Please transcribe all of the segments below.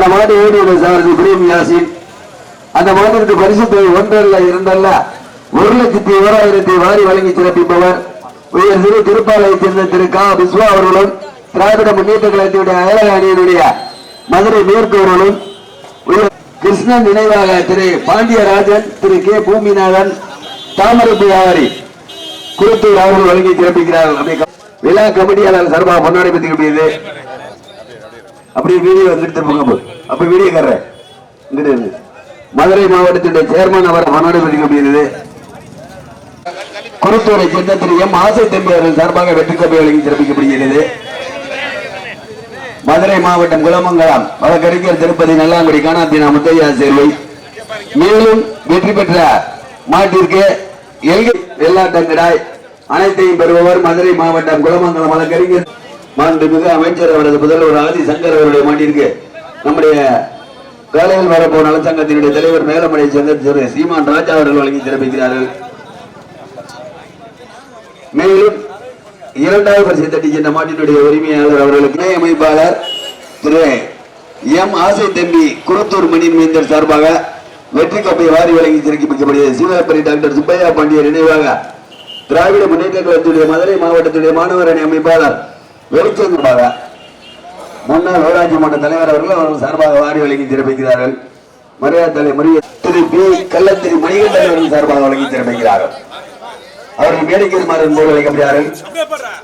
அந்த மாதிரி ஓடியுடைய சாரதி பிரேம் யாசின். அந்த மாட்டிற்கு பரிசு தொகை ஒன்றல்ல இரண்டல்ல. ஒரு லட்சத்தி ஓராயிரத்தை வாரி வழங்கி சிறப்பிப்பவர். உயர் சிறு திருப்பாளையத்தைச் சேர்ந்த திரு கா. விஸ்வா அவர்களும் திராவிட முன்னேற்ற கழகத்தினுடைய அயலக அணியினுடைய மதுரை மேற்கு அவர்களும் உயர் கிருஷ்ணன் நினைவாக திரு பாண்டியராஜன் திரு கே. பூமிநாதன் தாமரை வியாபாரி குருத்தூர் அவர்கள் வழங்கி சிறப்பிக்கிறார்கள். விழா கமிட்டியாளர் சர்மா பொன்னாடி பத்தி அப்படியே வீடியோ வந்துட்டு திரும்ப போ. அப்ப வீடியோ கர்றேன் இங்கிட்டு இருந்து. மதுரை மாவட்டத்தினுடைய சேர்மன் அவர் மனோடு பத்தி முடியுது குருத்தூரை சேர்ந்த திரு எம். ஆசை தம்பி அவர்கள் சார்பாக வெற்றி கோப்பை வழங்கி சிறப்பிக்கப்படுகிறது. மதுரை மாவட்டம் குலமங்கலம் வழக்கறிஞர் திருப்பதி நல்லாங்குடி காணாத்தினா முத்தையா சேர்வை. மேலும் வெற்றி பெற்ற மாட்டிற்கு எல்கை வெள்ளாட்டங்கிடாய் அனைத்தையும் பெறுபவர் மதுரை மாவட்டம் குலமங்கலம் வழக்கறிஞர் மாண்புமிகு அமைச்சர் அவரது முதல்வர் ஆதி சங்கர் அவருடைய மாட்டிற்கு நம்முடைய வேலையில் வரப்போ நலச்சங்கத்தினுடைய தலைவர் மேலமடை சேர்ந்த திரு சீமான் ராஜா அவர்கள் வழங்கி சிறப்பிக்கிறார்கள். மேலும் இரண்டாவது பரிசு தட்டி சென்ற மாட்டினுடைய உரிமையாளர் அவர்களுக்கு இணை அமைப்பாளர் திரு எம் ஆசை தம்பி குருத்தூர் மணி மேந்தர் சார்பாக வெற்றி கப்பை வாரி வழங்கி சிறப்பிக்கப்படுகிறது. சிவகப்பரி டாக்டர் சுப்பையா பாண்டியர் நினைவாக திராவிட முன்னேற்ற கழகத்துடைய மதுரை மாவட்டத்துடைய மாணவர் அணி அமைப்பாளர் வெளிச்சந்திரபாக முன்னாள் ஊராட்சி மன்ற தலைவர் அவர்கள் அவர்கள் சார்பாக வாரி வழங்கி சிறப்பிக்கிறார்கள் மரியாதை தலை மரிய திரு பி. கள்ளத்திரி மணிகண்டன் அவர்கள் சார்பாக வழங்கி சிறப்பிக்கிறார்கள் அவர்கள் மேடைக்குமாறு போது அழைக்கப்படுகிறார்கள்.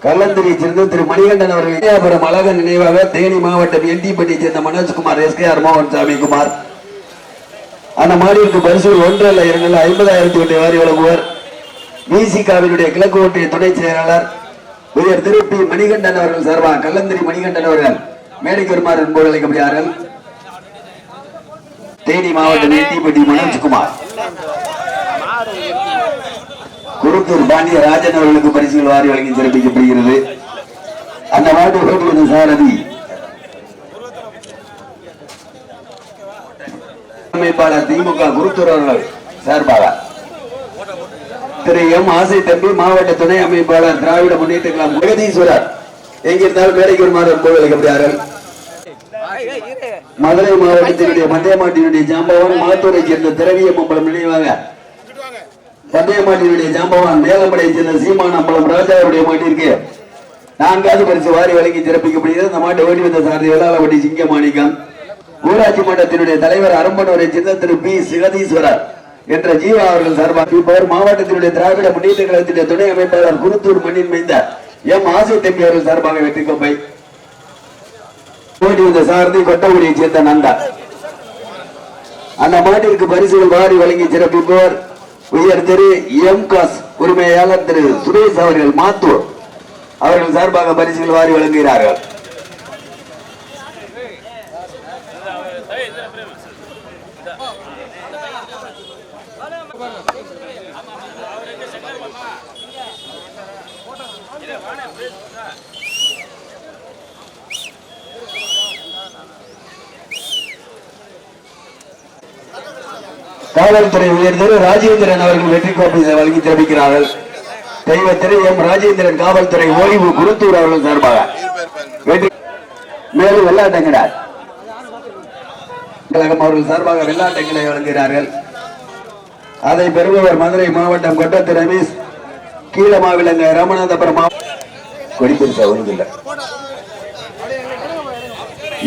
கள்ளந்திரி சேர்ந்த திரு மணிகண்டன் அவர்கள் இந்தியாபுரம் அழகன் நினைவாக தேனி மாவட்டம் என்டிப்பட்டியை சேர்ந்த மனோஜ்குமார் எஸ்கேஆர் மோகன் சாமி குமார். அந்த மாநிலத்துக்கு பரிசு ஒன்று அல்ல இரண்டு ஐம்பதாயிரத்தி ஒன்றை வாரி வழங்குவர். விசிகாவினுடைய கிழக்கு ஒன்றிய துணை செயலாளர் உயர் திரு பி மணிகண்டன் அவர்கள் சார்பாக கள்ளந்திரி மணிகண்டன் அவர்கள் மேடைக்கு வருமாறு என்போடு அழைக்கப்படுகிறார்கள். தேனி மாவட்டம் என்டிப்பட்டி மனோஜ்குமார். குருத்தூர் பாண்டிய ராஜன் அவர்களுக்கு பரிசுகள் வாரி வழங்கி சிறப்பிக்கப்படுகிறது. அந்த மாட்டு ஓட்டுவது சாரதி அமைப்பாளர் திமுக குருத்தூர் அவர்கள் சார்பாக. திரு எம் ஆசை தம்பி மாவட்ட துணை அமைப்பாளர் திராவிட முன்னேற்ற கழகம் ஜெகதீஸ்வரர். எங்கிருந்தாலும் வேலைக்கு வருமாறு என்பது அழைக்கப்படுகிறார்கள் மதுரை மாவட்டத்தினுடைய மண்டையமாட்டினுடைய ஜாம்பவான் மாத்தூரை சேர்ந்த திரவிய மம்பலம் நினைவாக பந்தயமாட்டினுடைய ஜாம்பவான் மேலம்படையை சேர்ந்த சீமான் அம்பலம் ராஜாவுடைய மாட்டிற்கு நான்காவது பரிசு வாரி வழங்கி சிறப்பிக்கப்படுகிறது. இந்த மாட்டை ஓட்டி வந்த சாரதி வேளாளப்பட்டி சிங்க மாணிக்கம் ஊராட்சி மன்றத்தினுடைய தலைவர் அரம்பனூரை சேர்ந்த திரு பி. சிகதீஸ்வரர் என்ற ஜீவா அவர்கள் சார்பாக இப்பவர் மாவட்டத்தினுடைய திராவிட முன்னேற்ற கழகத்தினுடைய துணை அமைப்பாளர் குருத்தூர் மண்ணின் மைந்த எம் ஆசை தம்பி அவர்கள் சார்பாக வெற்றி கோப்பை போட்டி வந்த சாரதி கொட்டகுடியை சேர்ந்த நந்தா. அந்த மாட்டிற்கு பரிசுகள் வாரி வழங்கி சிறப்பிப்பவர் உயர் திரு எம் காஸ் உரிமையாளர் திரு சுரேஷ் அவர்கள் மாத்தூர். அவர்கள் சார்பாக பரிசுகள் வாரி வழங்குகிறார்கள். காவல்துறை உயர்ந்தவர் ராஜேந்திரன் அவர்கள் வெற்றி கோப்பை வழங்கி தெரிவிக்கிறார்கள் தெய்வ திரு எம். ராஜேந்திரன் காவல்துறை ஓய்வு குருத்தூர் அவர்கள் சார்பாக. வெற்றி மேலும் வெள்ளாட்டங்கிறார் கழகம் அவர்கள் சார்பாக வெள்ளாட்டங்களை வழங்குகிறார்கள். அதை பெறுபவர் மதுரை மாவட்டம் கொட்டத்து ரமேஷ். கீழமாவிலங்க ராமநாதபுரம் மாவட்டம் கொடிப்பிரிசா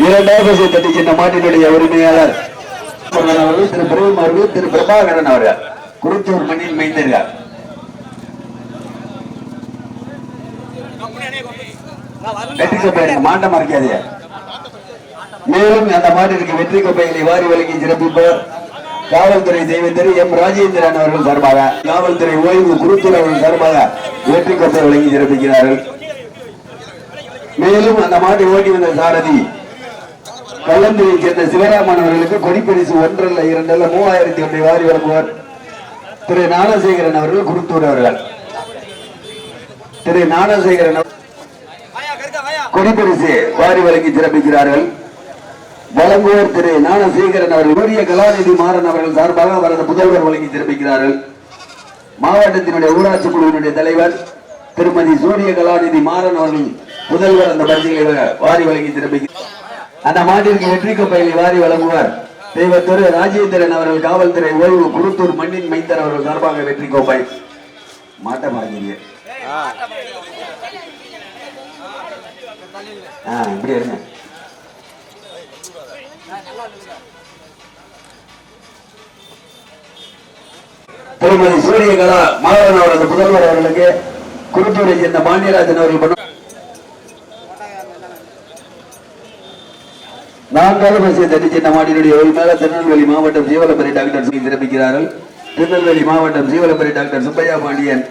இரண்டாவது தட்டி சின்ன மாட்டினுடைய உரிமையாளர் அவர்கள் திரு பிரேம் அவர்கள் திரு பிரபாகரன் அவர்கள். குறித்தூர் மண்ணில் மைந்தர்கள் வெற்றி கோப்பை மாண்டம் மறைக்காதே மேலும் அந்த மாட்டிற்கு வெற்றி கோப்பைகளை வாரி வழங்கி சிறப்பிப்பவர் காவல்துறை தெய்வத்திரு எம் ராஜேந்திரன் அவர்கள் சார்பாக காவல்துறை ஓய்வு குருத்தூர் அவர்கள் சார்பாக வெற்றி கோப்பை வழங்கி சிறப்பிக்கிறார்கள். மேலும் அந்த மாட்டை ஓட்டி வந்த சாரதி கள்ளந்திரியை சேர்ந்த சிவராமன் அவர்களுக்கு கொடிப்பரிசு ஒன்றல்ல இரண்டல்ல மூவாயிரத்தி ஒன்றை வாரி வழங்குவார். திரு ஞானசேகரன் அவர்கள் குருத்தூர் அவர்கள். திரு ஞானசேகரன் கொடிப்பரிசு வாரி வழங்கி சிறப்பிக்கிறார்கள். வழங்குவோர் திரு ஞானசேகரன் அவர்கள் உரிய கலாநிதி மாறன் அவர்கள் சார்பாக அவரது முதல்வர் வழங்கி சிறப்பிக்கிறார்கள். மாவட்டத்தினுடைய ஊராட்சி குழுவினுடைய தலைவர் திருமதி சூரிய கலாநிதி மாறன் அவர்கள் முதல்வர் அந்த பரிசுகளை வாரி வழங்கி சிறப்பிக்கிறார். அந்த மாட்டிற்கு வெற்றி கோப்பையை வாரி வழங்குவார். தெய்வத்துறை ராஜேந்திரன் அவர்கள் காவல்துறை ஓய்வு குருத்தூர் மண்ணின் மைந்தர் அவர்கள் சார்பாக வெற்றி கோப்பை. மாட்ட மாட்டீங்க. இப்படி இருங்க. திருமதி சூரியகலா மாதவன் அவரது புதல்வர் அவர்களுக்கு குருத்தூரை சேர்ந்த பாண்டியராஜன் அவர்கள் நான்காவது பரிசை தனிச்சின்ன மாட்டினுடைய ஒரு திருநெல்வேலி மாவட்டம் ஜீவலப்பரி டாக்டர் சிங் சிறப்பிக்கிறார்கள் திருநெல்வேலி மாவட்டம் ஜீவலப்பரி டாக்டர் சுப்பையா பாண்டியன்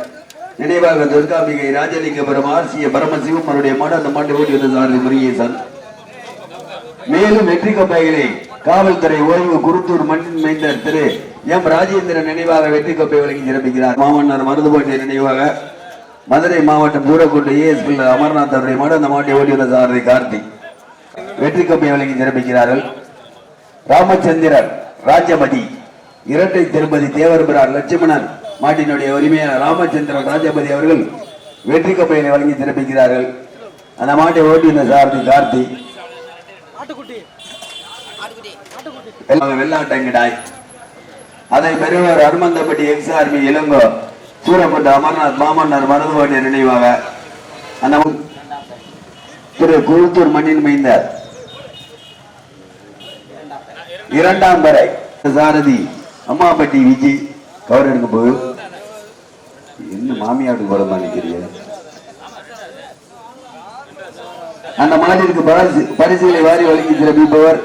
நினைவாக துர்காம்பிகை ராஜலிங்கபுரம் ஆர்சிய பரமசிவம் அவருடைய மாடு அந்த மாட்டை ஓட்டி வந்த சாரதி முருகேசன். மேலும் வெற்றி கோப்பைகளை காவல்துறை ஓய்வு குருத்தூர் மண்ணின் மைந்தர் திரு எம் ராஜேந்திரன் நினைவாக வெற்றி கோப்பை வழங்கி சிறப்பிக்கிறார் மாமன்னர் மருதுபாண்டிய நினைவாக மதுரை மாவட்டம் தூரக்கோட்டை ஏஎஸ் அமர்நாத் அவருடைய மாடு அந்த மாட்டை ஓட்டி வந்த சாரதி கார்த்திக் வெற்றி கோப்பை வழங்கி சிறப்பிக்கிறார்கள் ராமச்சந்திரன் ராஜபதி இரட்டை திருப்பதி தேவர்பிரார் லட்சுமணன் மாட்டினுடைய உரிமையாளர் ராமச்சந்திரன் ராஜபதி அவர்கள் வெற்றி கோப்பையை வழங்கி சிறப்பிக்கிறார்கள் அந்த மாட்டை ஓட்டின சாரதி கார்த்தி. வெள்ளாட்டங்கிடாய் அதை பெறுவர் அருமந்தப்பட்டி எக்ஸ் ஆர்மி இளங்கோ. சூரப்பட்டு அமர்நாத் மாமன்னர் மருதுவாட்டிய நினைவாக. அந்த திரு குருத்தூர் மண்ணின் மைந்தர் இரண்டாம் வரை சாரதி அம்மாப்பட்டி விஜி கவர் எடுக்க போகுது. என்ன மாமியாருக்கு போற மாதிரி அந்த மாட்டிற்கு பரிசு பரிசுகளை வாரி வழங்கி சிறப்பிப்பவர்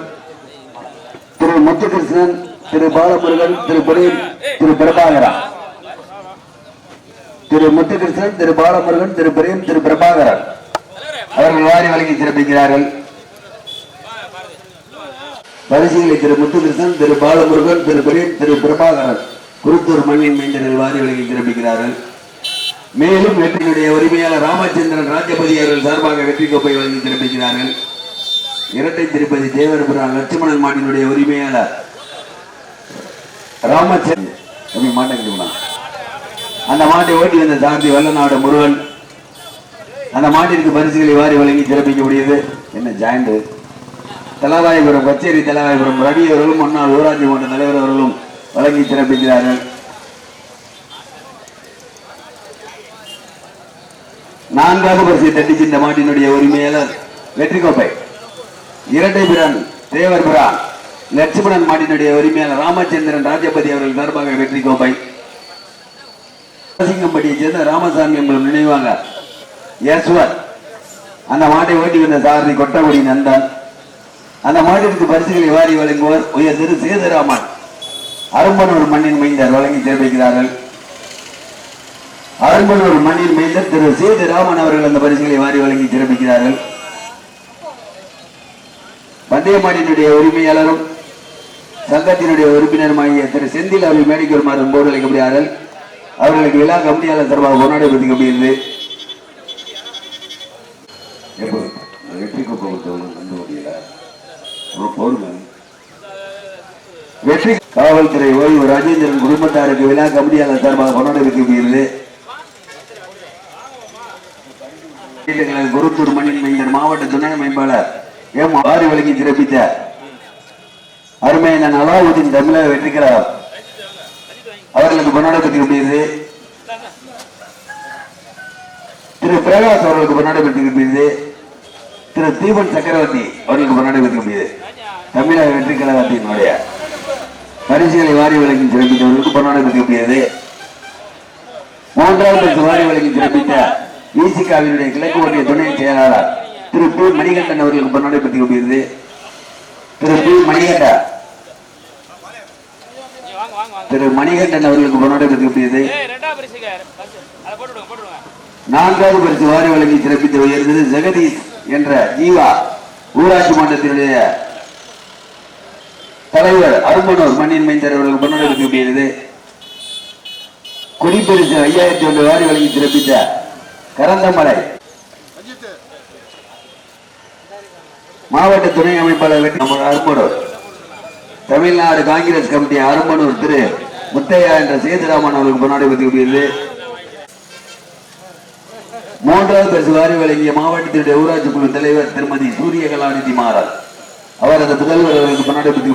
திரு முத்துகிருஷ்ணன் திரு பாலமுருகன் திரு பிரேம் திரு பிரபாகரா. திரு முத்துகிருஷ்ணன் திரு பாலமுருகன் திரு பிரேம் திரு பிரபாகரன். அவர்கள் வாரி வழங்கி சிறப்பிக்கிறார்கள். வரிசையில் திரு முத்துகிருஷ்ணன் திரு பாலமுருகன் திரு பிரேம் திரு பிரபாகரன் குருத்தூர் மண்ணின் மைந்தர்கள் வாரி வழங்கி சிறப்பிக்கிறார்கள். மேலும் வெற்றியுடைய உரிமையாளர் ராமச்சந்திரன் ராஜபதி அவர்கள் சார்பாக வெற்றி கோப்பை வழங்கி சிறப்பிக்கிறார்கள். இரட்டை திருப்பதி தேவரபுரம் லட்சுமணன் மாட்டினுடைய உரிமையாளர் ராமச்சந்திரன். எப்படி மாட்டேன் அந்த மாட்டை ஓட்டி வந்த சாந்தி வல்லநாடு முருகன் அந்த மாட்டிற்கு பரிசுகளை வாரி வழங்கி சிறப்பிக்கக்கூடியது என்ன ஜாயிண்ட்? தலவாய்புரம் கச்சேரி தலவாய்புரம். ரவி அவர்களும் முன்னாள் ஊராட்சி மன்ற தலைவர் அவர்களும் வழங்கி சிறப்பிக்கிறார்கள் நான்காவது பரிசை தட்டி இந்த மாட்டினுடைய உரிமையாளர் வெற்றி கோப்பை இரட்டை பிரான் தேவர் பிரான் லட்சுமணன் மாட்டினுடைய உரிமையாளர் ராமச்சந்திரன் ராஜபதி அவர்கள் சார்பாக வெற்றி கோப்பை சிங்கம்பட்டியை சேர்ந்த ராமசாமி என்பவர் நினைவாங்க யஸ்வர் அந்த மாட்டை ஓட்டி வந்த சாரதி கொட்டகுடி நந்தன் அந்த மாட்டிற்கு பரிசுகளை வாரி வழங்குவோர். உயர் திரு சேதுராமன். அரும்பனூர் மண்ணின் மைந்தர் வழங்கி சிறப்பிக்கிறார்கள் அரும்பனூர் மண்ணின் மைந்தர் திரு சேதுராமன் அவர்கள் அந்த பரிசுகளை வாரி வழங்கி சிறப்பிக்கிறார்கள் பந்தய மாட்டினுடைய உரிமையாளரும் சங்கத்தினுடைய உறுப்பினருமாகிய திரு செந்தில் அவர்கள் மேடைக்கு வருமாறு போர்டு அளிக்கப்படுகிறார்கள் அவர்களுக்கு விழா கமிட்டியாளர் சார்பாக கொண்டாடி வெற்றி கோப்பை கொடுத்தவங்க வந்து முடியல ஒரு போடுங்க வெற்றி காவல்துறை ஓய்வு ராஜேந்திரன் குடும்பத்தாருக்கு விழா கமிட்டியாளர் சார்பாக கொண்டாட வைக்கப்படுகிறது குருத்தூர் மண்ணின் மாவட்ட துணை மேம்பாளர் எம் ஆறு வழங்கி சிறப்பித்த அருமையான அலாவுதீன் தமிழக வெற்றிக்கிறார் அவர்களுக்கு கொண்டாட முடியுது திரு பிரகாஷ் அவர்களுக்கு கொண்டாட முடியுது திரு தீபன் சக்கரவர்த்தி அவர்களுக்கு கொண்டாட பெற்றிருக்கிறது தமிழக வெற்றி கழகத்தினுடைய பரிசுகளை வாரி வழங்கி சிறப்பித்தவர்களுக்கு கொண்டாட பெற்றிருக்கிறது மூன்றாவது பரிசு வாரி வழங்கி சிறப்பித்த விசிகாவினுடைய கிழக்கு ஒன்றிய துணை செயலாளர் திரு பி. மணிகண்டன் அவர்களுக்கு கொண்டாட பெற்றிருக்கிறது திரு பி. மணிகண்டன். திரு மணிகண்டன் அவர்களுக்கு விடுங்க போட்டு விடுங்க நான்காவது பரிசு வாரி வழங்கி சிறப்பித்து உயர்ந்தது ஜெகதீஷ் என்ற ஜீவா ஊராட்சி மன்றத்தினுடைய தலைவர் அரும்பனூர் மண்ணின் மைந்தர் அவர்கள் கொண்டாட பெற்றிருக்கிறது ஐயாயிரத்தி ஒன்று வாரி வழங்கி சிறப்பித்த கரந்தமலை மாவட்ட துணை அமைப்பாளர் வெற்றி நம்ம அரும்பனூர். தமிழ்நாடு காங்கிரஸ் கமிட்டி அரும்பனூர் திரு முத்தையா என்ற சேதுராமன் அவர்களுக்கு முன்னாடி பெற்றிருக்கிறது மூன்றாவது பரிசு வாரி வழங்கிய மாவட்டத்தினுடைய ஊராட்சி குழு தலைவர் திருமதி சூரிய கலாநிதி மாறன். அவர் அந்த புகழ்வர்களுக்கு முன்னாடி பற்றி